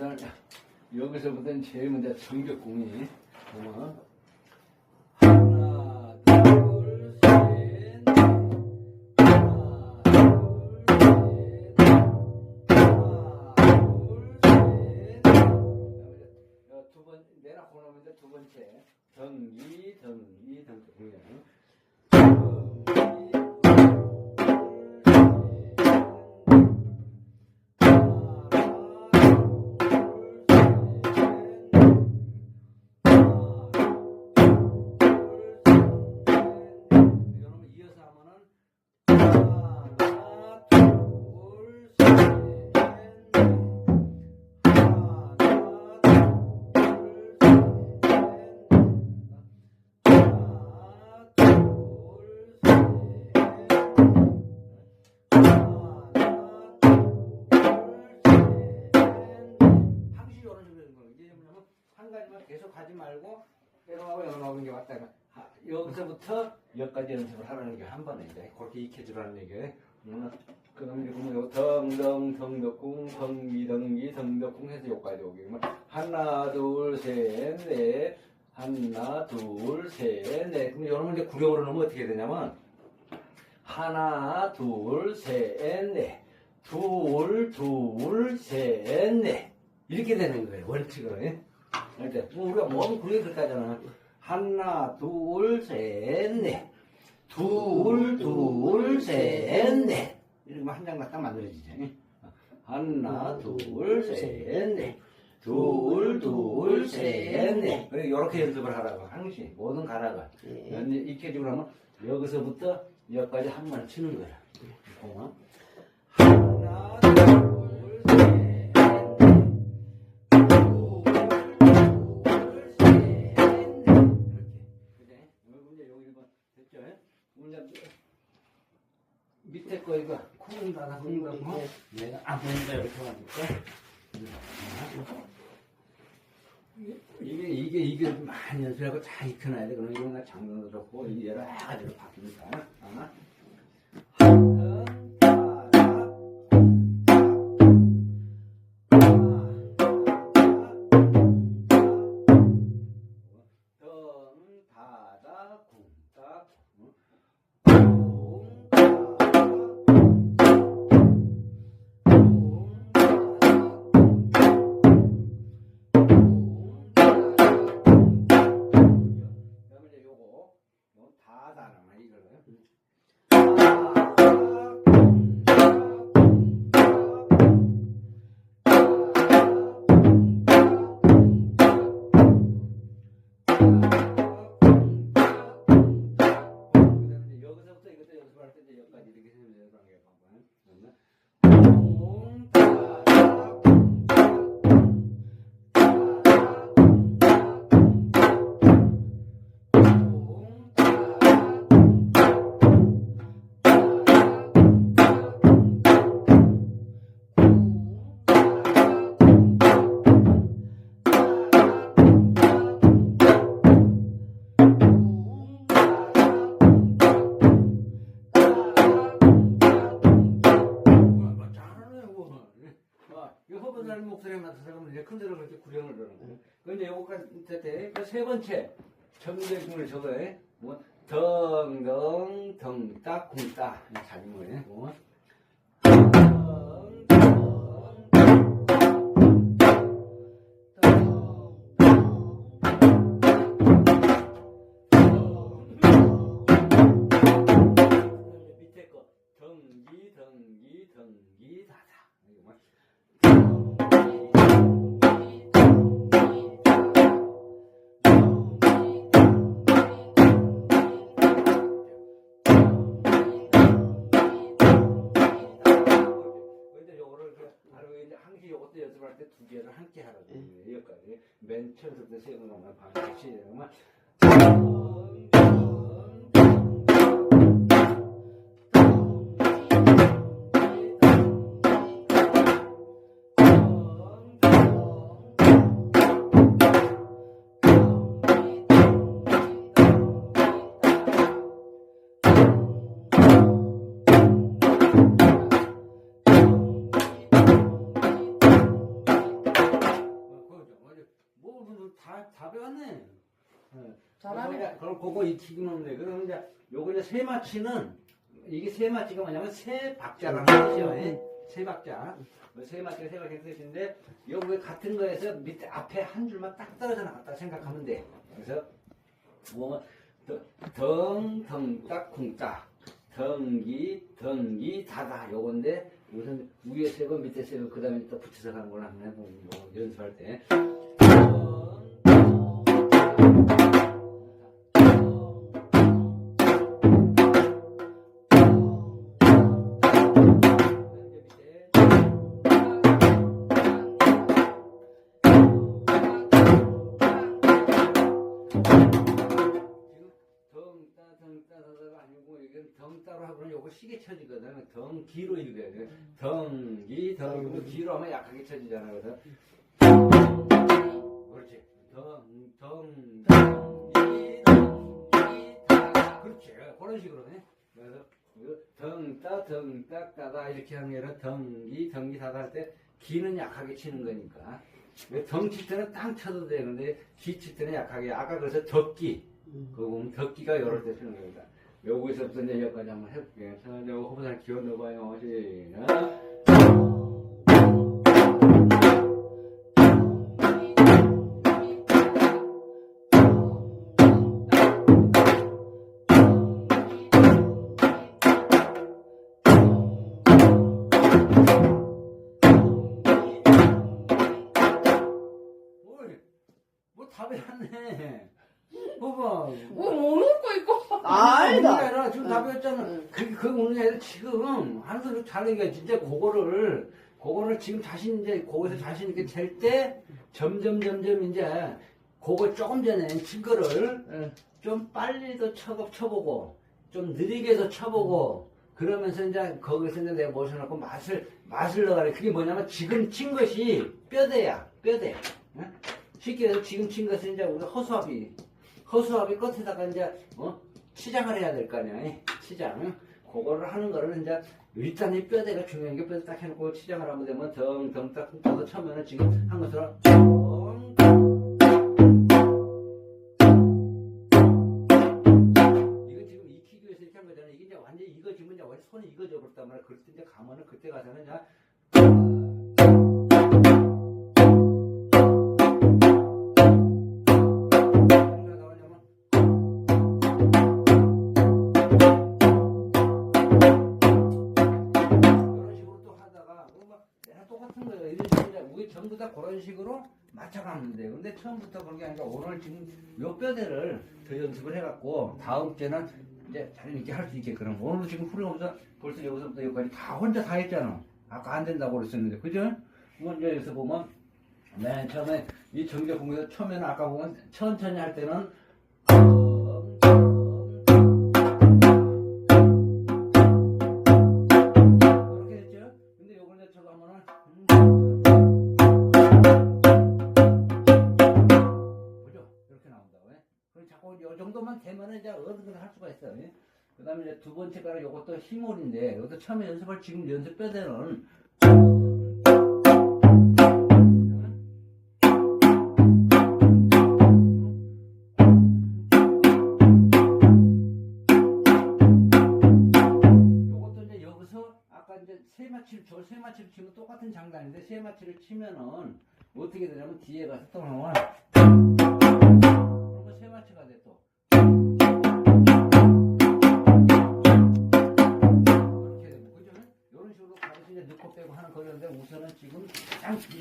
그다음에 여기서부터는 제일 먼저 정격공이 보면 하나 둘셋. 두번 내가 고나면 이제 두 번째. 정기 정기 정기 공연 한 가지만 계속 하지 말고 때로하고 연하고 게 왔다가 하- 여기서부터 여기까지 연습을 하라는 게 한 번에 이제 그렇게 익혀주라는 얘기예요. 음, 그럼 보면 요 덩덩 덩덕궁 덩기덩기 덩덕궁 해서 여기까지 오게. 그러면 하나 둘셋넷. 하나 둘셋넷. 그럼 여러분 이제 구령으로 넣으면 어떻게 되냐면 하나 둘셋넷. 둘, 둘, 셋, 넷. 이렇게 되는 거예요, 원칙으 이제 우리가 몸 구리 그렇게 하잖아. 하나, 둘, 셋, 넷. 둘, 둘, 셋, 넷. 이렇게 한 장만 딱 만들어지죠. 예? 하나, 둘, 셋, 넷. 둘, 둘, 셋, 넷. 이렇게 연습을 하라고. 항시, 모든 가라가. 예. 익혀지고 나면 여기서부터 여기까지 한 번 치는 거야. 보면. 거 이거 콩 닫아 콩 닫고 내가 안 보인다 이렇게 하니까 이게 이게 이게 많이 연습하고 다 익혀놔야 돼. 그러면 이거 장난도 좋고 이 여러 가지로 바뀝니다. 하나. 덩, 그러면 이제 큰 데로 그렇게 구령을 넣는 거예요. 근데 요거까지 됐대. 그세 번째, 정대궁을 저거에, 뭐, 덩, 덩, 덩, 따, 쿵, 따. 이 작은 거예요. 때 두 개를 함께 하라고 여기까지. 맨 처음부터 세고 나면 반드시 이러면 그럼 그거 익히기만 돼. 그럼 이제 요거 이제 세 마치는 이게 세 마치가 뭐냐면 세 박자라는 뜻이요. 예? 세 박자. 뭐세 마치가 세 박자 뜻인데 요거 같은 거에서 밑에 앞에 한 줄만 딱 떨어져 나갔다 생각하면 돼. 그래서 뭐 덩덩딱 쿵딱 덩기 덩기 다다 요건데 우선 위에 세고 밑에 세고 그 다음에 또 붙여서 가는 걸로 한번 해보고 뭐 연습할 때 덩 따 덩따다가 아니고 이건 덩따로 하고는 요거 시계 쳐지거든. 덩기로 읽어야 돼. 덩기 덩 기로 하면 약하게 쳐지잖아. 그렇지. 덩, 덩, 덩기, 덩기, 다. 그렇지. 그런 식으로 해. 그래서 덩따, 덩따, 따다 이렇게 아니라 덩기, 덩기, 다다 할 때 기는 약하게 치는 거니까. 덩칠 때는 땅 쳐도 되는데 기칠 때는 약하게. 아까 그래서 덕기. 그거 보면 덕기가 여러 때 쓰는 겁니다. 여기서부터 이제 여기까지 한번 해볼게요. 자, 이제 호흡을 기어 넣어봐요. 시작. 뭘, 배웠네. 봐봐. 뭐, 못 먹고 있고. 아니다. 그게 아니라 지금 다 배웠잖아. 그, 그 오는 애들 지금 하는 소리 잘 얘기해. 진짜 그거를, 그거를 지금 자신 이제, 거기서 자신 있게 찰 때, 점점, 점점 이제, 그거 조금 전에 친 거를 응. 좀 빨리도 쳐, 쳐보고, 좀 느리게도 쳐보고, 그러면서 이제 거기서 이제 내가 모셔놓고 맛을, 맛을 넣어가래. 그게 뭐냐면 지금 친 것이 뼈대야. 뼈대. 응? 쉽게 해서 지금 친 것은 이제 우리 허수아비. 허수아비 끝에다가 이제, 어? 치장을 해야 될 거 아니야. 이? 치장. 그거를 하는 거를 이제 일단 이 뼈대가 중요한 게 뼈대 딱 해놓고 치장을 하면 되면 덩덩 딱 쿵따서 쳐면은 지금 한 것처럼 덩 이거 지금 익히기 위해서 이렇게 한 거잖아. 이게 이제 완전 지금 이제 완전 손이 익어져 버렸단 말이야. 그럴 때 이제 가면은 그때 가서는 이제 그런 식으로 맞춰가면 돼요. 근데 처음부터 그런 게 아니라 오늘 지금 요 뼈대를 더 연습을 해갖고 다음 주에는 이제 잘 있게 할 수 있게 그럼 오늘 지금 풀어보면서 벌써 여기서부터 여기까지 다 혼자 다 했잖아. 아까 안 된다고 그랬었는데 그죠? 뭐 이제 여기서 보면 맨 처음에 이 정규 공부에서 처음에는 아까 보면 천천히 할 때는 두 번째 가락 요것도 힘올인데 이것도 처음에 연습할 지금 연습 뼈대는 요것도 이제 여기서 아까 이제 세 마치를 저 세 마치를 치면 똑같은 장단인데 세 마치를 치면은 어떻게 되냐면 뒤에 가서 또 나와 그러면 세 마치가 돼 또. 넣고 빼고 하는 거였는데 우선은 지금 가장 중요한